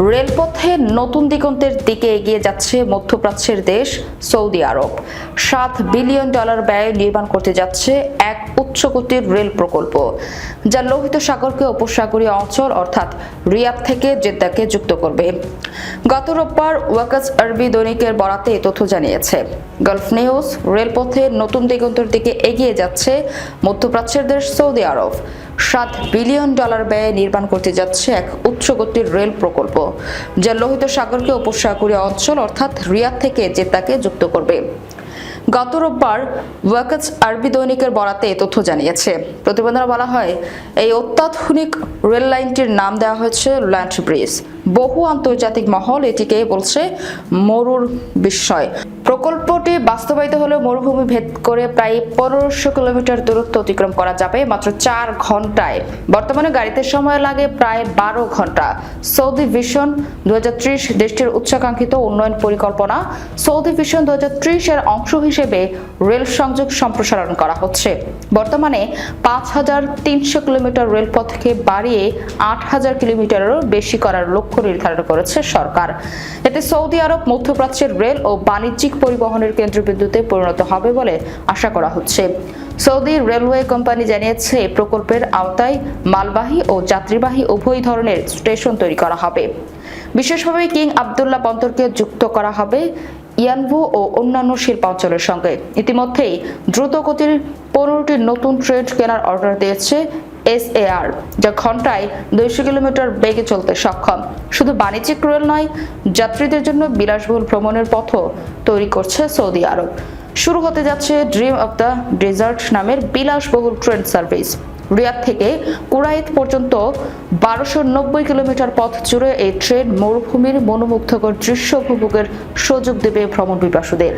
রেলপথে নতুন দিগন্তের দিকে এগিয়ে যাচ্ছে মধ্যপ্রাচ্যের দেশ, সৌদি আরব। সাত বিলিয়ন ডলার ব্যয়ে নির্মাণ করতে যাচ্ছে এক উচ্চগতির রেল প্রকল্প, যা লোহিত সাগরকে উপসাগরীয় অঞ্চল, অর্থাৎ রিয়াদ থেকে জেদ্দাকে যুক্ত করবে। গত রোববার ওয়াকাস আরবি দৈনিকের বরাতে এ তথ্য জানিয়েছে। গালফ নিউজ, রেলপথে নতুন দিগন্তের দিকে এগিয়ে যাচ্ছে মধ্যপ্রাচ্যের দেশ সৌদি আরব। সাত বিলিয়ন ডলার ব্যয়ে নির্মাণ করতে যাচ্ছে এক উচ্চগতির রেল প্রকল্প, যা লোহিত সাগরকে উপসাগরীয় অঞ্চল অর্থাৎ রিয়াদ থেকে জেদ্দাকে যুক্ত করবে। গত রোববার ওয়াকাজ আরবি দৈনিকের বরাতে তথ্য জানিয়েছে। প্রতিবেদনে বলা হয়, এই অত্যাধুনিক রেল লাইনটির নাম দেওয়া হয়েছে ল্যান্ড ব্রিজ। বহু আন্তর্জাতিক মহল এটিকে বলছে মরুর বিস্ময়। প্রকল্পটি বাস্তবায়িত হলে মরুভূমি ভেদ করে প্রায় পনেরোশো কিলোমিটার দূরত্ব অতিক্রম করা যাবে মাত্র চার ঘন্টায় বর্তমানে গাড়িতে সময় লাগে প্রায় বারো ঘণ্টা সৌদি ভিশন দু দেশটির উচ্চাকাঙ্ক্ষিত উন্নয়ন পরিকল্পনা। সৌদি ভিশন দুই হাজার ত্রিশ এর অংশ হিসেবে রেল সংযোগ সম্প্রসারণ করা হচ্ছে। বর্তমানে পাঁচ হাজার তিনশো কিলোমিটার রেলপথকে বাড়িয়ে আট হাজার কিলোমিটারেরও বেশি করার লক্ষ্য নির্ধারণ করেছে সরকার। এতে সৌদি আরব, মধ্যপ্রাচ্যের রেল ও বাণিজ্যিক পরিবহনের কেন্দ্রবিন্দুতে পরিণত হবে বলে আশা করা হচ্ছে। সৌদি রেলওয়ে কোম্পানি জানিয়েছে প্রকল্পের আওতায় মালবাহী ও যাত্রীবাহী উভয় ধরনের স্টেশন তৈরি করা হবে। বিশেষভাবে কিং আবদুল্লাহ বন্দরকে যুক্ত করা হবে ইয়ানভু ও অন্যান্য শিল্পাঞ্চলের সঙ্গে। ইতিমধ্যেই দ্রুত গতির পনেরোটি নতুন ট্রেন কেনার অর্ডার দিয়েছে এসএআর, যা ঘন্টায় দুইশো কিলোমিটার বেগে চলতে সক্ষম। শুধু বাণিজ্যিক রেল নয়, যাত্রীদের জন্য বিলাসবহুল ভ্রমণের পথও তৈরি করছে সৌদি আরব। শুরু হতে যাচ্ছে ড্রিম অব দ্য ডেজার্ট নামের বিলাসবহুল ট্রেন সার্ভিস। রিয়াদ থেকে কুরাইত পর্যন্ত বারোশো নব্বই কিলোমিটার পথ জুড়ে এই ট্রেন মরুভূমির মনোমুগ্ধকর দৃশ্য উপভোগের সুযোগ দেবে ভ্রমণ পিপাসুদের